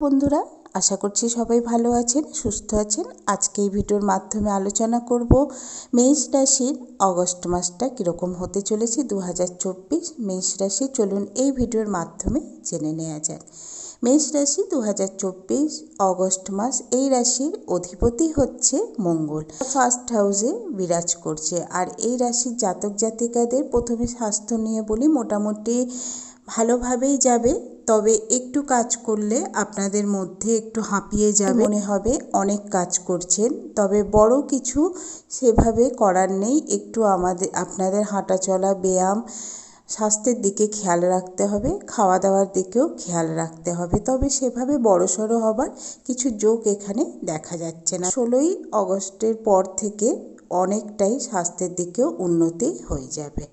বন্ধুরা, আশা করছি সবাই ভালো আছেন, সুস্থ আছেন। আজকে এই ভিডিওর মাধ্যমে আলোচনা করব মেষ রাশির অগস্ট মাসটা কীরকম হতে চলেছে দু হাজার চব্বিশ। মেষ রাশি, চলুন এই ভিডিওর মাধ্যমে জেনে নেওয়া যাক। মেষ রাশি দু হাজার চব্বিশ, অগস্ট মাস এই রাশির অধিপতি হচ্ছে মঙ্গল। ফার্স্ট হাউসে বিরাজ করছে আর এই রাশির জাতক জাতিকাদের প্রথমে স্বাস্থ্য নিয়ে বলি মোটামুটি ভালোভাবেই যাবে, তবে একটু কাজ করলে আপনাদের মধ্যে একটু হাঁপিয়ে যাবে। মনে হবে অনেক কাজ করছেন, তবে বড় কিছু সেভাবে করার নেই, একটু আমাদের, আপনাদের হাঁটা চলা ব্যায়াম স্বাস্থ্যের দিকে খেয়াল রাখতে হবে খাওয়া দাওয়ার দিকেও খেয়াল রাখতে হবে। তবে সেভাবে বড়সড় হবার কিছু যোগ এখানে দেখা যাচ্ছে না। ষোলোই অগস্টের পর থেকে অনেকটাই স্বাস্থ্যের দিকেও উন্নতি হয়ে যাবে।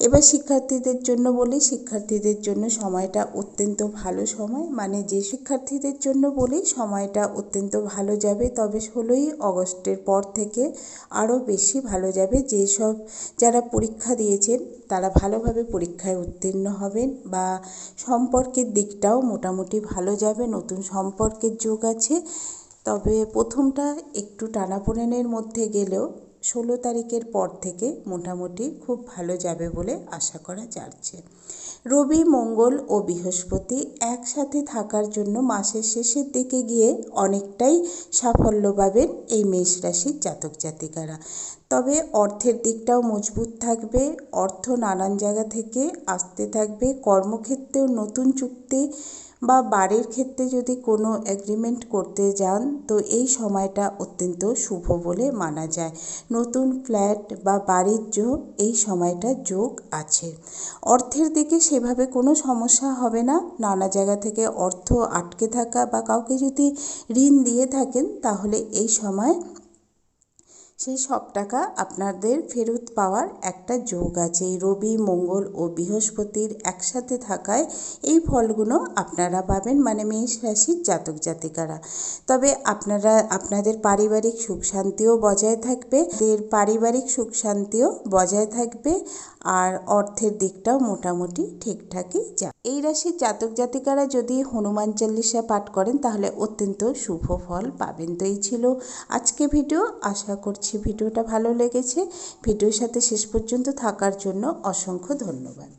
এবার শিক্ষার্থীদের জন্য বলি, শিক্ষার্থীদের জন্য সময়টা অত্যন্ত ভালো সময়। মানে যে শিক্ষার্থীদের জন্য বলি, সময়টা অত্যন্ত ভালো যাবে। তবে ষোলোই অগস্টের পর থেকে আরও বেশি ভালো যাবে। যেসব যারা পরীক্ষা দিয়েছেন, তারা ভালোভাবে পরীক্ষায় উত্তীর্ণ হবেন বা সম্পর্কের দিকটাও মোটামুটি ভালো যাবে। নতুন সম্পর্কের যোগ আছে। তবে প্রথমটা একটু টানাপোড়েনের মধ্যে গেলেও ষোলো তারিখের পর থেকে মোটামুটি খুব ভালো যাবে বলে আশা করা যাচ্ছে। রবি, মঙ্গল ও বৃহস্পতি একসাথে থাকার জন্য মাসের শেষের দিকে গিয়ে অনেকটাই সাফল্য পাবেন এই মেষ রাশির জাতক জাতিকারা। তবে অর্থের দিকটাও মজবুত থাকবে, অর্থ নানান জায়গা থেকে আসতে থাকবে, কর্মক্ষেত্রেও নতুন চুক্তি বা বাড়ির ক্ষেত্রে যদি কোনো এগ্রিমেন্ট করতে যান, তো এই সময়টা অত্যন্ত শুভ বলে মানা যায়। নতুন ফ্ল্যাট বা বাড়ির যোগ, এই সময়টা যোগ আছে। অর্থের দিকে সেভাবে কোনো সমস্যা হবে না। নানা জায়গা থেকে অর্থ আটকে থাকা বা কাউকে যদি ঋণ দিয়ে থাকেন, তাহলে এই সময় সেই সব টাকা আপনাদের ফেরত পাওয়ার একটা যোগ আছে। রবি, মঙ্গল ও বৃহস্পতির একসাথে থাকায় এই ফলগুলো আপনারা পাবেন মানে মেষ রাশির জাতক জাতিকারা। তবে আপনারা, আপনাদের পারিবারিক সুখ শান্তিও বজায় থাকবে এর পারিবারিক সুখ শান্তিও বজায় থাকবে, আর অর্থের দিকটাও মোটামুটি ঠিকঠাকই যা এই রাশির জাতক জাতিকারা যদি হনুমান চল্লিশা পাঠ করেন তাহলে অত্যন্ত শুভ ফল পাবেন। তো এই ছিল আজকে ভিডিও, আশা করছি ভিডিওটা ভালো লেগেছে। ভিডিওর সাথে শেষ পর্যন্ত থাকার জন্য অসংখ্য ধন্যবাদ।